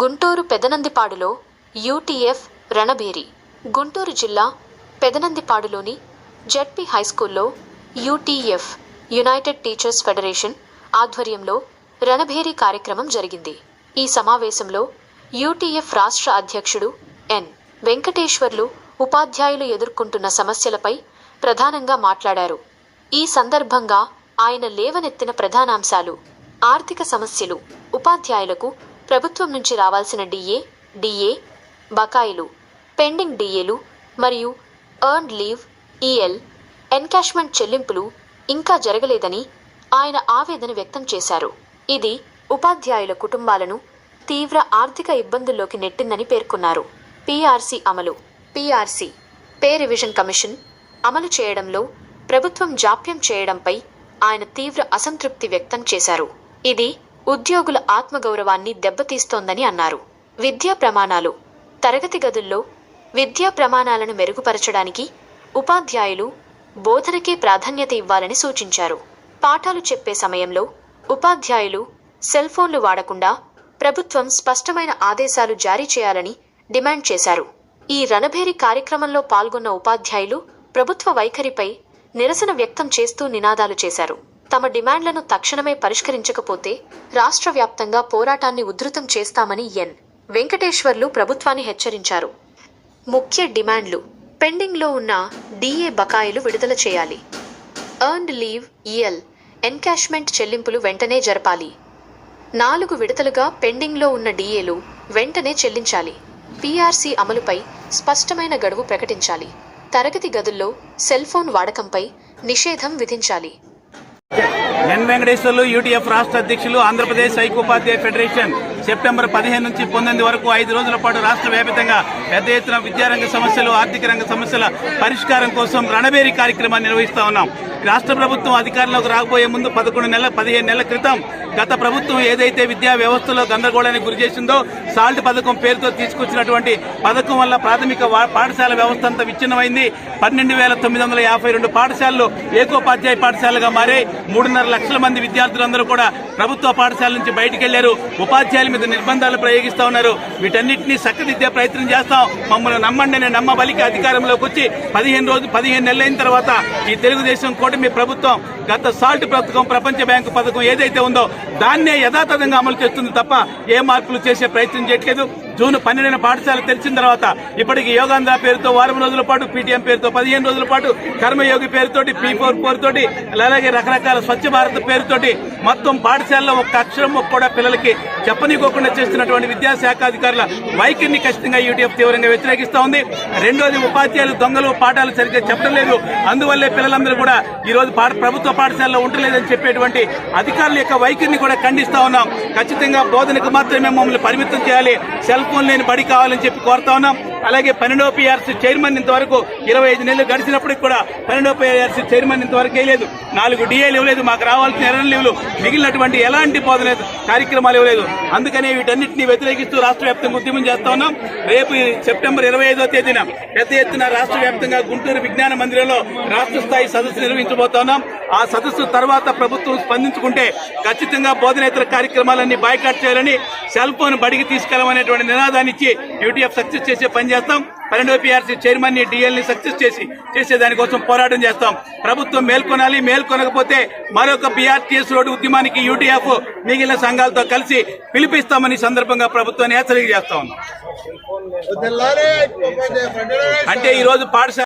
Guntur పెదనందిపాడులో UTF రణబేరి. గుంటూరు జిల్లా పెదనందిపాడులోని జడ్పీ హైస్కూల్లో యూటీఎఫ్ యునైటెడ్ టీచర్స్ ఫెడరేషన్ ఆధ్వర్యంలో రణభేరి కార్యక్రమం జరిగింది. ఈ సమావేశంలో యూటీఎఫ్ రాష్ట్ర అధ్యక్షుడు ఎన్. వెంకటేశ్వర్లు ఉపాధ్యాయులు ఎదుర్కొంటున్న సమస్యలపై ప్రధానంగా మాట్లాడారు. ఈ సందర్భంగా ఆయన లేవనెత్తిన ప్రధానాంశాలు ఆర్థిక సమస్యలు ఉపాధ్యాయులకు ప్రభుత్వం నుంచి రావాల్సిన డిఏ డిఏ బకాయిలు పెండింగ్ డిఏలు మరియు ఎర్న్ లీవ్ ఈఎల్ ఎన్కాష్మెంట్ చెల్లింపులు ఇంకా జరగలేదని ఆయన ఆవేదన వ్యక్తం చేశారు. ఇది ఉపాధ్యాయుల కుటుంబాలను తీవ్ర ఆర్థిక ఇబ్బందుల్లోకి నెట్టిందని పేర్కొన్నారు. పీఆర్సీ అమలు. పీఆర్సీ పే రివిజన్ కమిషన్ అమలు చేయడంలో ప్రభుత్వం జాప్యం చేయడంపై ఆయన తీవ్ర అసంతృప్తి వ్యక్తం చేశారు. ఇది ఉద్యోగుల ఆత్మగౌరవాన్ని దెబ్బతీస్తోందని అన్నారు. విద్యా ప్రమాణాలు తరగతి గదుల్లో విద్యా ప్రమాణాలను మెరుగుపరచడానికి ఉపాధ్యాయులు బోధనకే ప్రాధాన్యత ఇవ్వాలని సూచించారు. పాఠాలు చెప్పే సమయంలో ఉపాధ్యాయులు సెల్ ఫోన్లు వాడకుండా ప్రభుత్వం స్పష్టమైన ఆదేశాలు జారీ చేయాలని డిమాండ్ చేశారు. ఈ రణభేరి కార్యక్రమంలో పాల్గొన్న ఉపాధ్యాయులు ప్రభుత్వ వైఖరిపై నిరసన వ్యక్తం చేస్తూ నినాదాలు చేశారు. తమ డిమాండ్లను తక్షణమే పరిష్కరించకపోతే రాష్ట్ర వ్యాప్తంగా పోరాటాన్ని ఉధృతం చేస్తామని ఎన్. వెంకటేశ్వర్లు ప్రభుత్వాన్ని హెచ్చరించారు. ముఖ్య డిమాండ్లు. పెండింగ్లో ఉన్న డిఏ బకాయిలు విడుదల చేయాలి. ఎర్న్డ్ లీవ్ ఈఎల్ ఎన్కాష్మెంట్ చెల్లింపులు వెంటనే జరపాలి. నాలుగు విడతలుగా పెండింగ్లో ఉన్న డిఏలు వెంటనే చెల్లించాలి. పీఆర్సీ అమలుపై స్పష్టమైన గడువు ప్రకటించాలి. తరగతి గదుల్లో సెల్ ఫోన్ వాడకంపై నిషేధం విధించాలి. ఎన్ వెంకటేశ్వర్లు యూటీఎఫ్ రాష్ట్ర అధ్యక్షులు ఆంధ్రప్రదేశ్ ఐకోపాధ్యాయ ఫెడరేషన్ సెప్టెంబర్ పదిహేను నుంచి పంతొమ్మిది వరకు ఐదు రోజుల పాటు రాష్ట్ర వ్యాప్తంగా పెద్ద ఎత్తున విద్యారంగ సమస్యలు ఆర్థిక రంగ సమస్యల పరిష్కారం కోసం రణబేరి కార్యక్రమాన్ని నిర్వహిస్తా ఉన్నాం. రాష్ట్ర ప్రభుత్వం అధికారంలోకి రాకపోయే ముందు పదకొండు నెలల పదిహేను నెలల క్రితం గత ప్రభుత్వం ఏదైతే విద్యా వ్యవస్థలో గందరగోళానికి గురి చేసిందో సాల్ట్ పథకం పేరుతో తీసుకొచ్చినటువంటి పథకం వల్ల ప్రాథమిక పాఠశాల వ్యవస్థ అంతా విచ్ఛిన్నమైంది. పన్నెండు వేల తొమ్మిది వందల యాభై రెండు పాఠశాలలు ఏకోపాధ్యాయ పాఠశాలగా మారాయి మూడున్నర లక్షల మంది విద్యార్థులందరూ కూడా ప్రభుత్వ పాఠశాల నుంచి బయటికి వెళ్ళారు ఉపాధ్యాయుల మీద నిర్బంధాలు ప్రయోగిస్తా ఉన్నారు. వీటన్నిటిని చక్కదిద్దే ప్రయత్నం చేస్తాం. మమ్మల్ని నమ్మండి అనే నమ్మబలికి అధికారంలోకి వచ్చి పదిహేను రోజు పదిహేను నెలలైన తర్వాత ఈ తెలుగుదేశం కూటమి ప్రభుత్వం గత సాల్ట్ పథకం ప్రపంచ బ్యాంకు పథకం ఏదైతే ఉందో దాన్నే యథాతథంగా అమలు చేస్తుంది తప్ప ఏ మార్పులు చేసే ప్రయత్నం చేయట్లేదు. జూన్ పన్నెండున పాఠశాల తెరిచిన తర్వాత ఇప్పటికి యోగాంధ్ర పేరుతో వారం రోజుల పాటు పీటీఎం పేరుతో పదిహేను రోజుల పాటు కర్మయోగి పేరుతోటి పీ ఫోర్ ఫోర్ తోటి అలాగే రకరకాల స్వచ్ఛ భారత్ పేరుతోటి మొత్తం పాఠశాలలో ఒక్క అక్షరం కూడా పిల్లలకి చెప్పనీకోకుండా చేస్తున్నటువంటి విద్యాశాఖ అధికారుల వైఖరిని ఖచ్చితంగా యూటీఎఫ్ తీవ్రంగా వ్యతిరేకిస్తా ఉంది. రెండోది ఉపాధ్యాయులు దొంగలు పాఠాలు సరిగ్గా చెప్పడం లేదు. అందువల్లే పిల్లలందరూ కూడా ఈ రోజు పాఠ- ప్రభుత్వ పాఠశాలలో ఉండలేదని చెప్పేటువంటి అధికారుల యొక్క వైఖరిని కూడా ఖండిస్తా ఉన్నాం. ఖచ్చితంగా బోధనకు మాత్రమే మమ్మల్ని పరిమితం చేయాలి. సెల్ ఫోన్ లేని బడి కావాలని చెప్పి కోరుతా ఉన్నాం. అలాగే పన్నెండో పిఆర్సీ చైర్మన్ ఇంతవరకు ఇరవై ఐదు నెలలు గడిచినప్పటికి కూడా పన్నెండో పిఆర్సీ చైర్మన్ ఇంతవరకు వేయలేదు నాలుగు డిఏలు ఇవ్వలేదు మాకు రావాల్సిన ఎర్ర లీవులు మిగిలినటువంటి ఎలాంటి బోధన కార్యక్రమాలు ఇవ్వలేదు. అందుకనే వీటన్నింటినీ వ్యతిరేకిస్తూ రాష్ట్ర వ్యాప్తంగా ఉద్యమం చేస్తా ఉన్నాం. రేపు సెప్టెంబర్ ఇరవై ఐదో తేదీన పెద్ద ఎత్తున రాష్ట్ర వ్యాప్తంగా గుంటూరు విజ్ఞాన మందిరంలో రాష్ట్ర స్థాయి సదస్సు నిర్వహించబోతున్నాం ఆ సదస్సు తర్వాత ప్రభుత్వం స్పందించుకుంటే ఖచ్చితంగా బోధనేతర కార్యక్రమాలన్నీ బాయ్కాట్ చేయాలని సెల్ ఫోన్ బడికి తీసుకెళ్ళమనేటువంటి నినాదాన్ని ఇచ్చి యూటీఎఫ్ సక్సెస్ చేసే పని చేస్తాం. పన్నెండో పీఆర్సీ చైర్మన్ని డిఎల్ని సక్సెస్ చేసి చేసే దానికోసం పోరాటం చేస్తాం. ప్రభుత్వం మేల్కొనాలి మేల్కొనకపోతే మరొక బీఆర్టీఎస్ రోడ్డు ఉద్యమానికి యూటీఎఫ్ మిగిలిన సంఘాలతో కలిసి పిలిపిస్తామని సందర్భంగా ప్రభుత్వాన్ని హెచ్చరిక చేస్తా ఉన్నాం. అంటే ఈ రోజు పాఠశాల